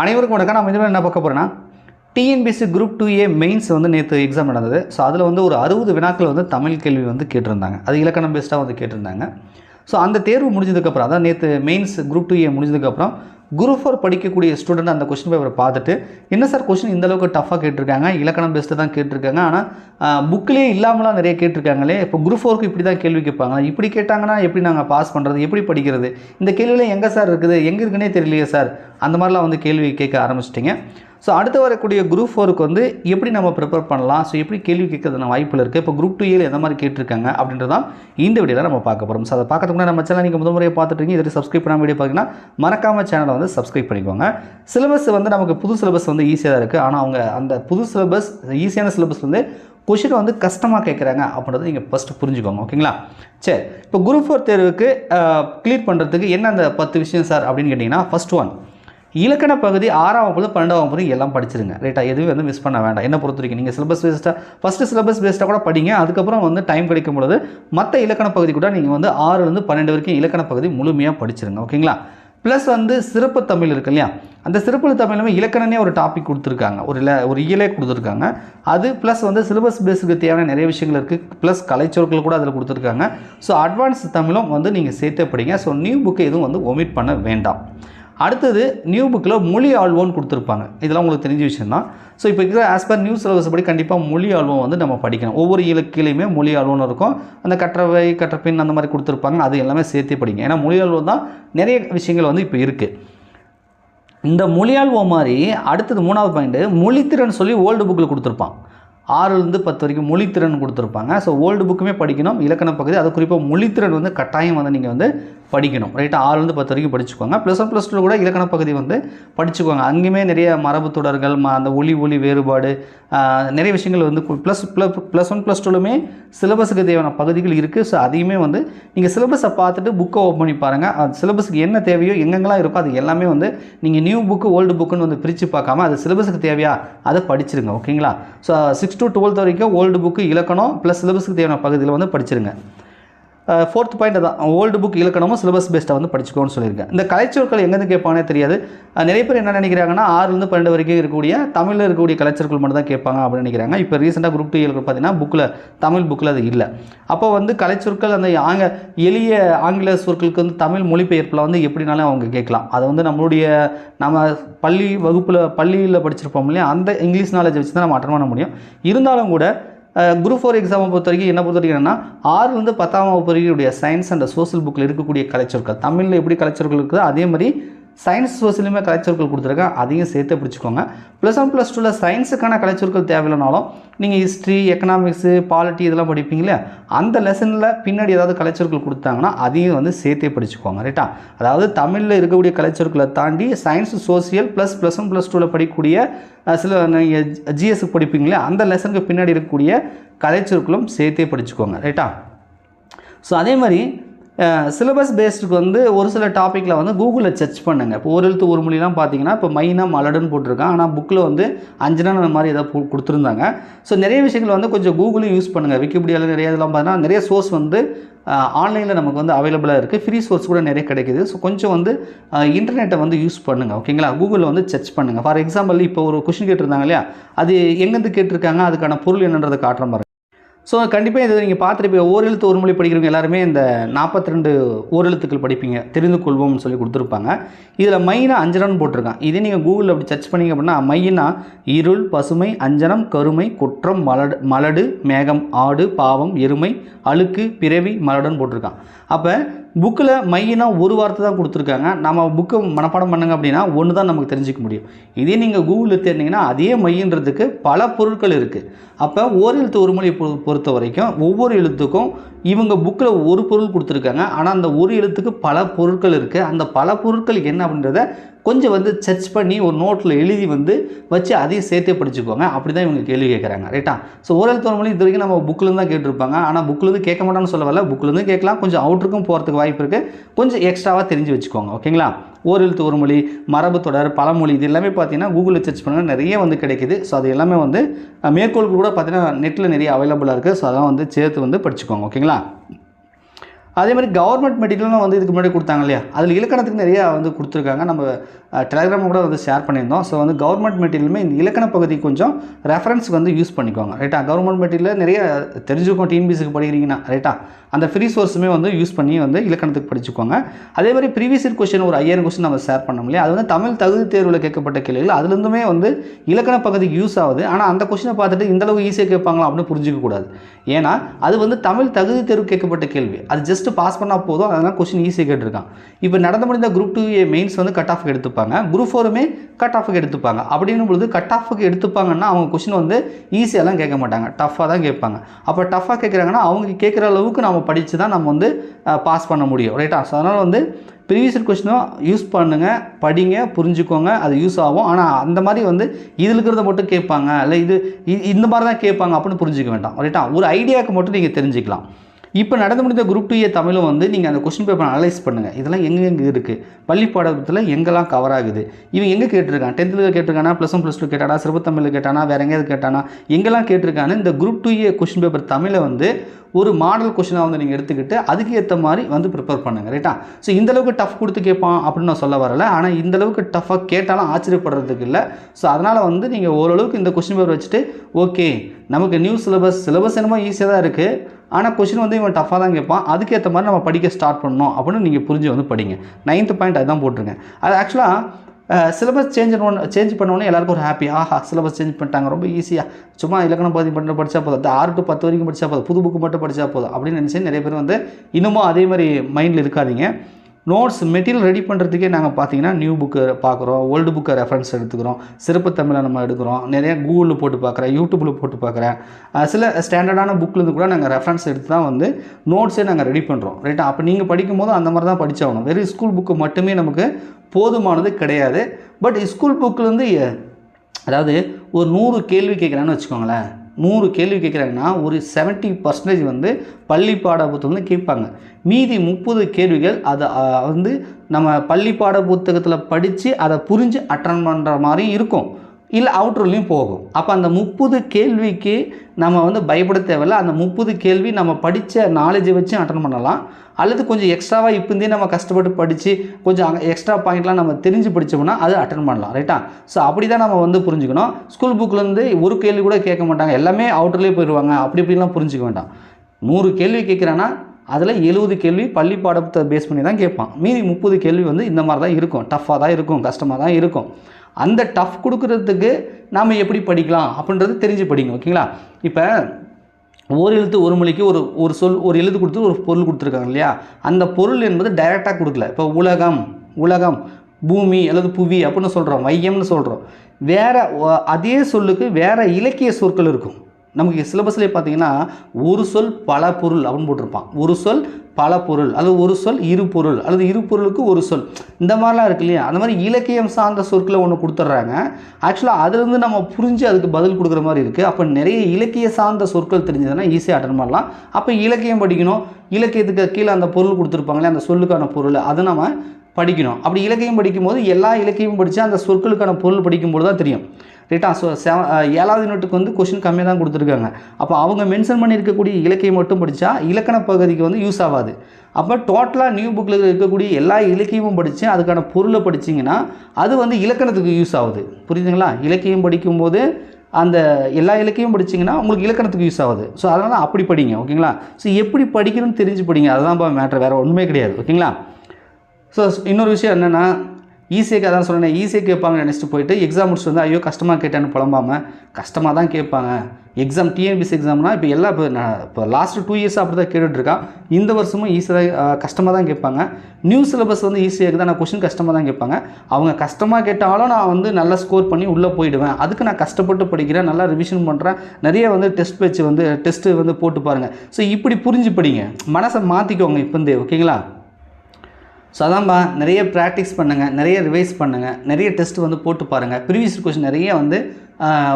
அனைவருக்கும் வணக்கம். நம்ம இதில் என்ன பார்க்க போகிறோன்னா TNPSC group two A mains வந்து நேற்று எக்ஸாம் நடந்தது. ஸோ அதில் வந்து ஒரு அறுபது வினாக்கள் வந்து தமிழ் கேள்வி வந்து கேட்டிருந்தாங்க. அது இலக்கணம் பெஸ்ட்டாக வந்து கேட்டிருந்தாங்க. ஸோ அந்த தேர்வு முடிஞ்சதுக்கப்புறம் அதான் நேற்று மெயின்ஸ் குரூப் டூ ஏ முடிஞ்சதுக்கப்புறம் குரூப் ஃபோர் படிக்கக்கூடிய ஸ்டூடெண்ட் அந்த கொஸ்டின் பேப்பரை பார்த்துட்டு என்ன சார் கொஸ்டின் இந்தளவுக்கு டஃப்பாக கேட்டிருக்காங்க? இலக்கணம் பெஸ்ட்டு தான் கேட்டிருக்காங்க. ஆனால் புக்லேயே இல்லாமலாம் நிறைய கேட்டிருக்காங்களே இப்போ குரூப் ஃபோருக்கு இப்படி தான் கேள்வி கேட்பாங்க இப்படி கேட்டாங்கன்னா எப்படி நாங்கள் பாஸ் பண்ணுறது எப்படி படிக்கிறது? இந்த கேள்வியில் எங்கே சார் இருக்குது? எங்கே இருக்குன்னே தெரியலையே சார் அந்த மாதிரிலாம் வந்து கேள்வி கேட்க ஆரம்பிச்சிட்டிங்க. ஸோ அடுத்து வரக்கூடிய குரூப் ஃபோருக்கு வந்து எப்படி நம்ம ப்ரிப்பேர் பண்ணலாம்? ஸோ எப்படி கேள்வி கேட்கறதுன வாய்ப்பில் இருக்குது இப்போ குரூப் டூ ஏல எந்த மாதிரி கேட்டிருக்காங்க அப்படின்றதான் இந்த வீடியோவில் நம்ம பார்க்க போகிறோம் ஸோ அதை பார்க்கறதுக்கு முன்னாடி நம்ம சேனல் நீங்கள் முதல் முறையை பார்த்துட்டு இதை சப்ஸ்கிரைப் பண்ணாம வீடியோ பார்த்தீங்கன்னா மறக்காமல் சேனலை வந்து சப்ஸ்கிரைப் பண்ணிக்கோங்க. சிலபஸ் வந்து நமக்கு புது சிலபஸ் வந்து ஈஸியாக தான் இருக்குது ஆனால் அவங்க அந்த புது சிலபஸ் ஈஸியான சிலபஸ் வந்து கொஷினை வந்து கஷ்டமாக கேட்குறாங்க அப்படின்றத நீங்கள் ஃபஸ்ட்டு புரிஞ்சுக்கோங்க. ஓகேங்களா சரி. இப்போ குரூப் ஃபோர் தேர்வுக்கு கிளியர் பண்ணுறதுக்கு என்ன அந்த பத்து விஷயம் சார் அப்படின்னு கேட்டிங்கன்னா ஃபஸ்ட் ஒன் இலக்கண பகுதி ஆறாம் வகுப்பு பன்னெண்டாம் வகுப்பு எல்லாம் படிச்சிருங்க. ரைட்டா எதுவும் வந்து மிஸ் பண்ண வேண்டாம். என்ன பொறுத்த வரைக்கும்? நீங்கள் சிலபஸ் பேஸ்ட்டாக ஃபஸ்ட்டு சிலபஸ் பேஸ்டாக கூட படிங்க. அதுக்கப்புறம் வந்து டைம் கிடைக்கும் பொழுது மற்ற இலக்கண பகுதி கூட நீங்கள் வந்து ஆறுலேருந்து பன்னெண்டு வரைக்கும் இலக்கண பகுதி முழுமையாக படிச்சிருங்க. ஓகேங்களா ப்ளஸ் வந்து சிறப்பு தமிழ் இருக்கு இல்லையா? அந்த சிறப்பு தமிழுமே இலக்கணனே ஒரு டாபிக் கொடுத்துருக்காங்க. ஒரு இல ஒரு இயலே கொடுத்துருக்காங்க. அது ப்ளஸ் வந்து சிலபஸ் பேஸுக்கு தேவையான நிறைய விஷயங்கள் இருக்குது ப்ளஸ் கலைச்சொற்கள் கூட அதில் கொடுத்துருக்காங்க. ஸோ அட்வான்ஸ் தமிழும் வந்து நீங்கள் சேர்த்தே படிங்க. ஸோ நியூ புக்கை எதுவும் வந்து ஒமிட் பண்ண வேண்டாம். அடுத்தது நியூ புக்கில் மொழி ஆழ்வோன்னு கொடுத்துருப்பாங்க. இதெல்லாம் உங்களுக்கு தெரிஞ்ச விஷயம் தான் ஸோ இப்போ இருக்கிற ஆஸ் பர் நியூ சிலபஸ் படி கண்டிப்பாக மொழி ஆழ்வம் வந்து நம்ம படிக்கணும். ஒவ்வொரு இலக்கிலையுமே மொழி ஆழ்வம் இருக்கும். அந்த கற்றவை கற்றப்பின் அந்த மாதிரி கொடுத்துருப்பாங்க. அது எல்லாமே சேர்த்தே படிங்க. ஏன்னா மொழி ஆழ்வம் தான் நிறைய விஷயங்கள் வந்து இப்போ இருக்குது இந்த மொழியாள்வோ மாதிரி அடுத்தது மூணாவது பாயிண்ட்டு மொழித்திறன் சொல்லி ஓல்டு புக்கில் கொடுத்துருப்பான். ஆறுலேருந்து பத்து வரைக்கும் மொழித்திறன் கொடுத்துருப்பாங்க. ஸோ ஓல்டு புக்குமே படிக்கணும். இலக்கண பகுதி அது குறிப்பாக மொழித்திறன் வந்து கட்டாயம் வந்து நீங்கள் வந்து படிக்கணும். ரைட்டா ஆறுலேருந்து பத்து வரைக்கும் படிச்சுக்கோங்க. ப்ளஸ் ஒன் ப்ளஸ் டூ கூட இலக்கண பகுதி வந்து படிச்சுக்கோங்க. அங்கேயுமே நிறைய மரபு தொடர்கள் ம அந்த ஒளி ஒளி வேறுபாடு நிறைய விஷயங்கள் வந்து ப்ளஸ் ப்ளஸ் ஒன் ப்ளஸ் டூலுமே சிலபஸுக்கு தேவையான பகுதிகள் இருக்குது ஸோ அதையுமே வந்து நீங்கள் சிலபஸை பார்த்துட்டு புக்கை ஓப்பன் பண்ணி பாருங்கள் அது சிலபஸுக்கு என்ன தேவையோ எங்கெங்கெல்லாம் இருக்கோ அது எல்லாமே வந்து நீங்கள் நியூ புக்கு ஓல்டு புக்குன்னு வந்து பிரித்து பார்க்காம அது சிலபஸுக்கு தேவையா அதை படிச்சிருங்க. ஓகேங்களா ஸோ சிக்ஸ் டு டுவெல்த் வரைக்கும் ஓல்டு புக்கு இலக்கணம் ப்ளஸ் சிலபஸுக்கு தேவையான பகுதியில் வந்து படிச்சிருங்க. ஃபோர்த் பாயிண்ட் தான் ஓல்டு புக் இலக்கணமும் சிலபஸ் பேஸ்ட்டாக வந்து படிச்சுக்கோன்னு சொல்லியிருக்கேன். இந்த கலைச்சொற்கள் எங்கேருந்து கேட்பானே தெரியாது. நிறைய பேர் என்ன நினைக்கிறாங்கன்னா ஆறுலேருந்து பன்னெண்டு வரைக்கும் இருக்கக்கூடிய தமிழில் இருக்கக்கூடிய கலைச்சொற்கள் மட்டும் தான் கேட்பாங்க அப்படின்னு நினைக்கிறாங்க. இப்போ ரீசெண்டாக குரூப் டூ இலக்கு பார்த்தீங்கன்னா புக்கில் தமிழ் புக்கில் அது இல்லை. அப்போ வந்து கலைச்சொற்கள் அந்த ஆங்க எளிய ஆங்கில சொற்களுக்கு வந்து தமிழ் மொழிபெயர்ப்பில் வந்து எப்படினாலும் அவங்க கேட்கலாம். அதை வந்து நம்மளுடைய நம்ம பள்ளி வகுப்பில் பள்ளியில் படிச்சிருப்போம் இல்லையா? அந்த இங்கிலீஷ் நாலேஜ் வச்சு தான் நம்ம அட்டன் பண்ண முடியும். இருந்தாலும் கூட குரூப் ஃபோர் எக்ஸாமை பொறுத்த வரைக்கும் என்ன பொறுத்த வரைக்கும் என்னன்னா ஆறுலேருந்து பத்தாம் வகுப்பு வரைக்கும் சயின்ஸ் அண்ட் சோஷியல் புக்கில் இருக்கக்கூடிய கலைச்சொற்கள். தமிழில் எப்படி கலைச்சொற்கள் இருக்குதோ அதே மாதிரி சயின்ஸ் சோசியலுமே கலைச்சொற்கள் கொடுத்துருக்கேன். அதையும் சேர்த்து பிடிச்சிக்கோங்க. ப்ளஸ் ஒன் ப்ளஸ் டூவில் சயின்ஸுக்கான கலைச்சொற்கள் தேவையில்லைனாலும் நீங்கள் ஹிஸ்ட்ரி எக்கனாமிக்ஸு பாலிட்டி இதெல்லாம் படிப்பீங்களே அந்த லெசனில் பின்னாடி ஏதாவது கலைச்சொற்கள் கொடுத்தாங்கன்னா அதையும் வந்து சேர்த்தே படிச்சுக்கோங்க. ரைட்டா அதாவது தமிழில் இருக்கக்கூடிய கலைச்சொற்களை தாண்டி science social plus plus one plus டூவில் படிக்கக்கூடிய சில நீங்கள் ஜிஎஸ்க்கு படிப்பீங்களே அந்த லெசனுக்கு பின்னாடி இருக்கக்கூடிய கலைச்சொற்களும் சேர்த்தே படிச்சுக்கோங்க. ரைட்டா ஸோ அதே மாதிரி சிலபஸ் பேஸ்டுக்கு வந்து ஒரு சில டாப்பிக்கில் வந்து கூகுளில் சர்ச் பண்ணுங்க. இப்போ ஒரு எழுத்து ஒரு மொழிலாம் பார்த்தீங்கன்னா இப்போ மைனா மலடுன்னு போட்டிருக்கான். ஆனால் புக்கில் வந்து அஞ்சனா அந்த மாதிரி ஏதாவது கொடுத்துருந்தாங்க. ஸோ நிறைய விஷயங்கள் வந்து கொஞ்சம் கூகுளும் யூஸ் பண்ணுங்கள் விக்கிபீடியாவில் நிறைய இதெல்லாம் பார்த்தீங்கன்னா நிறைய சோர்ஸ் வந்து ஆன்லைனில் நமக்கு வந்து அவைலபிளாக இருக்குது ஃப்ரீ சோர்ஸ் கூட நிறைய கிடைக்குது. ஸோ கொஞ்சம் வந்து இன்டர்நெட்டை வந்து யூஸ் பண்ணுங்கள் ஓகேங்களா கூகுளில் வந்து சர்ச் பண்ணுங்கள் ஃபார் எக்ஸாம்பிள் இப்போ ஒரு கொஷின் கேட்டிருந்தாங்க இல்லையா? அது எங்கேருந்து கேட்டிருக்காங்க? அதுக்கான பொருள் என்னன்றதை காட்டுற மாதிரி ஸோ கண்டிப்பாக இதை நீங்கள் பார்த்துட்டு ஓரெழுத்து ஒரு மொழி படிக்கிறவங்க எல்லாருமே இந்த நாற்பத்தி ரெண்டு ஓரெழுத்துக்கள் படிப்பீங்க தெரிந்து கொள்வோம்னு சொல்லி கொடுத்துருப்பாங்க. இதில் மைனா அஞ்சனம்னு போட்டிருக்கான். இதே நீங்கள் கூகுளில் அப்படி சர்ச் பண்ணீங்க அப்படின்னா மைனா இருள் பசுமை அஞ்சனம் கருமை குற்றம் மலடு மலடு மேகம் ஆடு பாவம் எருமை அழுக்கு பிறவி மலடுன்னு போட்டிருக்கான். அப்போ புக்கில் மையினா ஒரு வார்த்தை தான் கொடுத்துருக்காங்க. நம்ம புக்கு மனப்பாடம் பண்ணுங்க அப்படின்னா ஒன்று தான் நமக்கு தெரிஞ்சுக்க முடியும். இதே நீங்கள் கூகுளில் தேர்ந்தீங்கன்னா அதே மையன்றதுக்கு பல பொருட்கள் இருக்குது அப்போ ஓரெழுத்து ஒரு மொழியை பொறுத்த வரைக்கும் ஒவ்வொரு எழுத்துக்கும் இவங்க புக்கில் ஒரு பொருள் கொடுத்துருக்காங்க. ஆனால் அந்த ஒரு எழுத்துக்கு பல பொருட்கள் இருக்குது அந்த பல பொருட்கள் என்ன அப்படின்றத கொஞ்சம் வந்து சர்ச் பண்ணி ஒரு நோட்டில் எழுதி வந்து வச்சு அதையும் சேர்த்தே படிச்சுக்கோங்க. அப்படி தான் இவங்க கேள்வி கேட்குறாங்க. ரைட்டா ஸோ ஓரெழுத்து ஒரு மொழி இது வரைக்கும் நம்ம புக்கில் தான் கேட்டிருப்பாங்க. ஆனால் புக்கிலேருந்து கேட்க மாட்டான்னு சொல்ல வரல. புக்கிலேருந்து கேட்கலாம். கொஞ்சம் அவுட்டருக்கும் போகிறதுக்கு வாய்ப்பு இருக்குது கொஞ்சம் எக்ஸ்ட்ராவாக தெரிஞ்சு வச்சுக்கோங்க. ஓகேங்களா ஓரெழுத்து ஒரு மொழி மரபு தொடர் பழமொழி இது எல்லாமே பார்த்தீங்கன்னா கூகுளில் சர்ச் பண்ணால் நிறைய வந்து கிடைக்குது. ஸோ அது எல்லாமே வந்து மேற்கோள் மேற்கோள்கள் கூட பார்த்தீங்கன்னா நெட்டில் நிறைய அவைலபிளாக இருக்குது ஸோ அதெல்லாம் வந்து சேர்த்து வந்து படிச்சுக்கோங்க. ஓகேங்களா அதே மாதிரி கவர்மெண்ட் மெட்டீரியலும் வந்து இதுக்கு முன்னாடி கொடுத்தாங்க இல்லையா? அதில் இலக்கணத்துக்கு நிறையா வந்து கொடுத்துருக்காங்க. நம்ம டெலிகிராம் கூட வந்து ஷேர் பண்ணியிருந்தோம். ஸோ வந்து கவர்மெண்ட் மெட்டீரியலுமே இந்த இலக்கண பகுதி கொஞ்சம் ரெஃபரன்ஸ்க்கு வந்து யூஸ் பண்ணிக்கோங்க. ரைட்டா கவர்மெண்ட் மெட்டீரியல் நிறைய தெரிஞ்சுக்கோம் டிஎன்பிசிக்கு படிக்கிறீங்கன்னா. ரைட்டா அந்த ஃப்ரீ சோர்ஸுமே வந்து யூஸ் பண்ணி வந்து இலக்கணத்துக்கு படிச்சுக்கோங்க. அதே மாதிரி ப்ரீவியஸ் இயர் கொஸ்டின் ஒரு ஐயாயிரம் கொஸ்டின் நம்ம ஷேர் பண்ணோம் இல்லையா? அது வந்து தமிழ் தகுதி தேர்வில் கேட்கப்பட்ட கேள்விகள். அதுலேருந்துமே வந்து இலக்கண பகுதிக்கு யூஸ் ஆகுது. ஆனால் அந்த கொஸ்டினை பார்த்துட்டு இந்தளவு ஈஸியாக கேட்பாங்களா? அப்படின்னு புரிஞ்சிக்க கூடாது ஏன்னா அது வந்து தமிழ் தகுதி தேர்வு கேட்கப்பட்ட கேள்வி. அது ஜஸ்ட் பாஸ் பண்ணால் போதும். அதெல்லாம் கொஸ்டின் ஈஸியாக கேட்டிருக்கான். இப்போ நடந்து முடிந்த குரூப் டூ ஏ மெயின்ஸ் வந்து கட் ஆஃப்க்கு எடுத்துப்பாங்க. குரூப் ஃபோருமே கட் ஆஃப்க்கு எடுத்துப்பாங்க. அப்படின்னும் பொழுது கட் ஆஃப்க்கு எடுத்துப்பாங்கன்னா அவங்க கொஸ்டின் வந்து ஈஸியாலாம் கேட்க மாட்டாங்க. டஃப்பாக தான் கேட்பாங்க. அப்போ டஃப்பாக கேட்குறாங்கன்னா அவங்க கேட்குற அளவுக்கு நம்ம படித்து தான் நம்ம வந்து பாஸ் பண்ண முடியும். ரைட்டா ஸோ அதனால் வந்து ப்ரீவியஸ் கொஸ்டினும் யூஸ் பண்ணுங்கள் படிங்க புரிஞ்சுக்கோங்க அது யூஸ் ஆகும். ஆனால் அந்த மாதிரி வந்து இதில் இருக்கிறத மட்டும் கேட்பாங்க. இல்லை இது இ- இந்த மாதிரி தான் கேட்பாங்க அப்படின்னு புரிஞ்சிக்க வேண்டாம். ரைட்டா ஒரு ஐடியாவுக்கு மட்டும் நீங்கள் தெரிஞ்சுக்கலாம். இப்போ நடந்து முடிந்த குரூப் டூ ஏ தமிழும் வந்து நீங்கள் அந்த கொஸ்டின் பேப்பர் அனலைஸ் பண்ணுங்கள் இதெல்லாம் எங்கெங்கே இருக்குது பள்ளி பாடத்தில் எங்கெல்லாம் கவர் ஆகுது? இவன் எங்கே கேட்டிருக்கான்? டென்த்தில் கேட்டிருக்கானா? ப்ளஸ் ஒன் ப்ளஸ் டூ கேட்டானா? சிறுபத்தமிழில் தமிழில் கேட்டானா? வேறு எங்கேயாவது கேட்டானா? எங்கெல்லாம் கேட்டிருக்கான்னு இந்த group two A question paper தமிழை வந்து ஒரு மாடல் கொஷினாக வந்து நீங்கள் எடுத்துக்கிட்டு அதுக்கு ஏற்ற மாதிரி வந்து ப்ரிப்பேர் பண்ணுங்கள் ரைட்டா ஸோ இந்தளவுக்கு டஃப் கொடுத்து கேட்பான் அப்படின்னு நான் சொல்ல வரல. ஆனால் இந்த அளவுக்கு டஃப்பாக கேட்டாலும் ஆச்சரியப்படுறதுக்கு இல்லை. ஸோ அதனால் வந்து நீங்கள் ஓரளவுக்கு இந்த கொஸ்டின் பேப்பர் வச்சுட்டு ஓகே நமக்கு நியூ சிலபஸ் சிலபஸ் என்னமோ ஈஸியாக தான் இருக்குது ஆனால் கொஷின் வந்து இவன் டஃப்பாக தான் கேட்பான் அதுக்கேற்ற மாதிரி நம்ம படிக்க ஸ்டார்ட் பண்ணணும் அப்படின்னு நீங்கள் புரிஞ்சு வந்து படிங்க. நைன்த் பாயிண்ட் அதுதான் போட்டிருங்க. அது ஆக்சுவலாக சிலபஸ் சேஞ்ச் பண்ண சேஞ்ச் பண்ணோன்னே எல்லாருக்கும் ஒரு ஹாப்பி ஆஹா சிலபஸ் சேஞ்ச் பண்ணிட்டாங்க. ரொம்ப ஈஸியாக சும்மா இலக்கணம் பதிவு பண்ண படித்தா போதும். அது ஆறு டு பத்து வரைக்கும் படித்தா போதும். புது புக்கு மட்டும் படித்தா போதும். அப்படின்னு நினச்சி நிறைய பேர் வந்து இன்னமும் அதே மாதிரி மைண்டில் இருக்காதீங்க. நோட்ஸ் மெட்டீரியல் ரெடி பண்ணுறதுக்கே நாங்கள் பார்த்தீங்கன்னா நியூ புக்கு பார்க்குறோம் ஓல்டு புக்கை ரெஃபரன்ஸ் எடுத்துக்கிறோம் சிறப்பு தமிழை நம்ம எடுக்கிறோம் நிறைய கூகுளில் போட்டு பார்க்குறேன் யூடியூப்பில் போட்டு பார்க்குறேன் சில ஸ்டாண்டர்டான புக்லேருந்து கூட நாங்கள் ரெஃபரன்ஸ் எடுத்து தான் வந்து நோட்ஸே நாங்கள் ரெடி பண்ணுறோம் ரைட்டா அப்போ நீங்கள் படிக்கும்போது அந்த மாதிரி தான் படித்தாகணும் வெறும் ஸ்கூல் புக்கு மட்டுமே நமக்கு போதுமானது கிடையாது. பட் ஸ்கூல் புக்கிலேருந்து அதாவது ஒரு நூறு கேள்வி கேட்குறான்னு வச்சுக்கோங்களேன். நூறு கேள்வி கேட்குறாங்கன்னா ஒரு 70% பர்சன்டேஜ் வந்து பள்ளி பாட புத்தகத்தில் கேட்பாங்க. மீதி முப்பது கேள்விகள் அதை வந்து நம்ம பள்ளி பாட புத்தகத்தில் படித்து அதை புரிஞ்சு அட்டன் பண்ணுற மாதிரி இருக்கும். இல்லை அவுட்ருலையும் போகும். அப்போ அந்த முப்பது கேள்விக்கு நம்ம வந்து பயப்பட தேவையில்ல. அந்த முப்பது கேள்வி நம்ம படித்த நாலேஜை வச்சு அட்டன் பண்ணலாம். அல்லது கொஞ்சம் எக்ஸ்ட்ராவாக இப்போந்தே நம்ம கஷ்டப்பட்டு படித்து கொஞ்சம் அங்கே எக்ஸ்ட்ரா பாயிண்ட்லாம் நம்ம தெரிஞ்சு படித்தோம்னா அது அட்டன் பண்ணலாம். ரைட்டா ஸோ அப்படி தான் நம்ம வந்து புரிஞ்சுக்கணும். ஸ்கூல் புக்லேருந்து ஒரு கேள்வி கூட கேட்க மாட்டாங்க. எல்லாமே அவுட்டர்லேயே போயிடுவாங்க அப்படி இப்படிலாம் புரிஞ்சுக்க வேண்டாம். நூறு கேள்வி கேட்குறேன்னா அதில் எழுபது கேள்வி பள்ளி பாடத்தை பேஸ் பண்ணி தான் கேட்பான். மீதி முப்பது கேள்வி வந்து இந்த மாதிரி தான் இருக்கும். டஃப்பாக தான் இருக்கும். கஷ்டமாக தான் இருக்கும். அந்த டஃப் கொடுக்குறதுக்கு நாம் எப்படி படிக்கலாம் அப்படின்றது தெரிஞ்சு படிங்க ஓகேங்களா? இப்போ ஒரு எழுத்து ஒரு மொழிக்கு ஒரு ஒரு சொல் ஒரு எழுத்து கொடுத்து ஒரு பொருள் கொடுத்துருக்காங்க இல்லையா? அந்த பொருள் என்பது டைரெக்டாக கொடுக்கல. இப்போ உலகம் உலகம் பூமி அல்லது புவி அப்படின்னு சொல்கிறோம் மையம்னு சொல்கிறோம் வேறு அதே சொல்லுக்கு வேறு இலக்கிய சொற்கள் இருக்கும். நமக்கு சிலபஸ்லேயே பார்த்தீங்கன்னா ஒரு சொல் பல பொருள் அப்படின்னு போட்டிருப்பான். ஒரு சொல் பல பொருள் அல்லது ஒரு சொல் இரு பொருள் அல்லது இரு பொருளுக்கு ஒரு சொல். இந்த மாதிரிலாம் இருக்கு இல்லையா? அந்த மாதிரி இலக்கியம் சார்ந்த சொற்களை ஒன்று கொடுத்துட்றாங்க. ஆக்சுவலாக அதுலேருந்து நம்ம புரிஞ்சு அதுக்கு பதில் கொடுக்குற மாதிரி இருக்குது அப்போ நிறைய இலக்கிய சார்ந்த சொற்கள் தெரிஞ்சதுன்னா ஈஸியாக அட்டன் பண்ணலாம். அப்போ இலக்கியம் படிக்கணும். இலக்கியத்துக்கு கீழே அந்த பொருள் கொடுத்துருப்பாங்களே அந்த சொல்லுக்கான பொருள் அதை நம்ம படிக்கணும். அப்படி இலக்கியம் படிக்கும்போது எல்லா இலக்கியமும் படித்து அந்த சொற்களுக்கான பொருள் படிக்கும்போது தான் தெரியும். ரைட்டா ஸோ செவ ஏழாவது யூனிட்டுக்கு வந்து கொஷின் கம்மியாக தான் கொடுத்துருக்காங்க. அப்போ அவங்க மென்ஷன் பண்ணியிருக்கக்கூடிய இலக்கியம் மட்டும் படித்தா இலக்கண பகுதிக்கு வந்து யூஸ் ஆகாது. அப்போ டோட்டலாக நியூ புக்கில் இருக்கக்கூடிய எல்லா இலக்கியமும் படித்து அதுக்கான பொருளை படிச்சிங்கன்னா அது வந்து இலக்கணத்துக்கு யூஸ் ஆகுது. புரியுதுங்களா? இலக்கியம் படிக்கும்போது அந்த எல்லா இலக்கியம் படிச்சிங்கன்னா உங்களுக்கு இலக்கணத்துக்கு யூஸ் ஆகுது. ஸோ அதனால் அப்படி படிங்க. ஓகேங்களா? ஸோ எப்படி படிக்கணும்னு தெரிஞ்சு படிங்க. அதுதான் மேட்ரு வேறு ஒன்றுமே கிடையாது. ஓகேங்களா? ஸோ இன்னொரு விஷயம் என்னென்னா ஈஸியாக அதான் சொன்னேன் ஈஸியாக கேட்பாங்க நினச்சிட்டு போயிட்டு எக்ஸாம் முடிச்சுட்டு வந்து ஐயோ கஷ்டமாக கேட்டேன்னு புலம்பாமல் கஷ்டமாக தான் கேட்பாங்க. எக்ஸாம் டிஎன்பிசி எக்ஸாம்னா இப்போ எல்லாம் இப்போ நான் இப்போ லாஸ்ட்டு டூ இயர்ஸ் அப்படி தான் கேட்டுட்ருக்கான் இந்த வருஷமும் ஈஸியாக கஷ்டமாக தான் கேட்பாங்க. நியூ சிலபஸ் வந்து ஈஸியாக இருக்குது நான் கொஷின் கஷ்டமாக தான் கேட்பாங்க. அவங்க கஷ்டமாக கேட்டாலும் நான் வந்து நல்லா ஸ்கோர் பண்ணி உள்ளே போயிடுவேன். அதுக்கு நான் கஷ்டப்பட்டு படிக்கிறேன் நல்லா ரிவிஷன் பண்ணுறேன் நிறைய வந்து டெஸ்ட் வச்சு வந்து டெஸ்ட்டு வந்து போட்டு பாருங்கள் ஸோ இப்படி புரிஞ்சு படிங்க. மனசை மாற்றிக்கோங்க இப்போந்தே ஓகேங்களா ஸோ அதான்பா நிறைய ப்ராக்டிஸ் பண்ணுங்கள் நிறைய ரிவைஸ் பண்ணுங்கள் நிறைய டெஸ்ட் வந்து போட்டு பாருங்கள் ப்ரீவியஸ் கொஸ்டின் நிறைய வந்து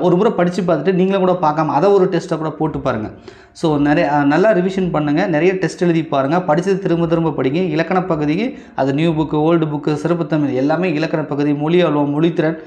ஒரு முறை படித்து பார்த்துட்டு நீங்களும் கூட பார்க்காம அதை ஒரு டெஸ்ட்டை கூட போட்டு பாருங்கள் ஸோ நிறைய நல்லா ரிவிஷன் பண்ணுங்கள் நிறைய டெஸ்ட் எழுதி பாருங்கள் படித்தது திரும்ப திரும்ப படிங்க. இலக்கண பகுதிக்கு அது நியூ புக்கு ஓல்டு புக்கு சிறப்பு தமிழ் எல்லாமே இலக்கண பகுதி மொழி அலுவலம் மொழித்திறன்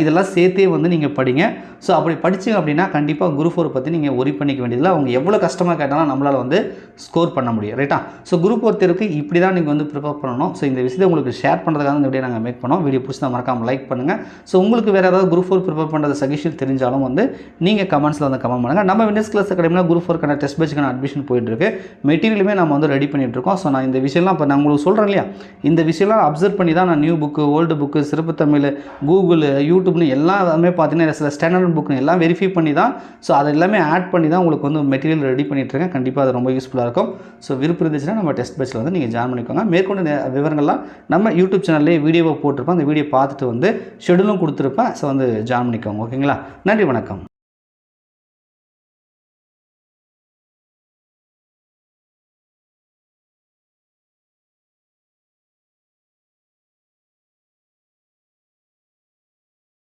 இதெல்லாம் சேர்த்தே வந்து நீங்கள் படிங்க. ஸோ அப்படி படித்தீங்க அப்படின்னா கண்டிப்பாக குரூப் ஃபோர் பற்றி நீங்கள் ஒரி பண்ணிக்க வேண்டியதில்லை. அவங்க எவ்வளோ கஷ்டமாக கேட்டாலும் நம்மளால் வந்து ஸ்கோர் பண்ண முடியும். ரைட்டா ஸோ குரூப் ஃபோர் தேர்வுக்கு இப்படி தான் நீங்கள் வந்து ப்ரிப்பேர் பண்ணணும். ஸோ இந்த விஷயத்தை உங்களுக்கு ஷேர் பண்ணுறதுக்காக இந்த வீடியோ நாங்கள் மேக் பண்ணோம். வீடியோ பிடிச்சா மறக்காமல் லைக் பண்ணுங்கள் ஸோ உங்களுக்கு வேறு ஏதாவது குரூப் ஃபோர் ப்ரிப்பேர் பண்ணுறது சஜஷன் தெரிஞ்சாலும் வந்து நீங்கள் கமெண்ட்ஸில் வந்து கமெண்ட் பண்ணுங்கள் நம்ம வினஸ் கிளாஸ் அகாடமியில் குரூப் ஃபோர்க்கான டெஸ்ட் பேச்சுக்கான அட்மிஷன் போயிட்டுருக்கு மெட்டீரியலுமே நம்ம வந்து ரெடி பண்ணிகிட்டு இருக்கோம். ஸோ நான் இந்த விஷயம்லாம் இப்போ நான் உங்களுக்கு சொல்கிறேன் இல்லையா? இந்த விஷயம்லாம் அப்சர்வ் பண்ணி தான் நான் நியூ புக்கு ஓல்டு புக்கு சிறப்பு தமிழ் கூகுள் யூடியூப்னு எல்லாமே பார்த்தீங்கன்னா சில ஸ்டாண்டர்ட் புக்னு எல்லாம் வெரிஃபை பண்ணி தான் ஸோ அது எல்லாமே ஆட் பண்ணி தான் உங்களுக்கு வந்து மெட்டீரியல் ரெடி பண்ணிட்டுருக்கேன் கண்டிப்பாக அது ரொம்ப யூஸ்ஃபுல்லாக இருக்கும். ஸோ விருப்பம் இருந்துச்சுன்னா நம்ம டெஸ்ட் பேட்சில் வந்து நீங்கள் ஜாயின் பண்ணிக்கோங்க. மேற்கொண்டு விவரங்கள்லாம் நம்ம யூடியூப் சேனல்லே வீடியோவை போட்டிருப்போம் அந்த வீடியோ பார்த்துட்டு வந்து ஷெடியூலும் கொடுத்துருப்பேன். ஸோ வந்து ஜாயின் பண்ணிக்கோங்க. ஓகேங்களா நன்றி வணக்கம்.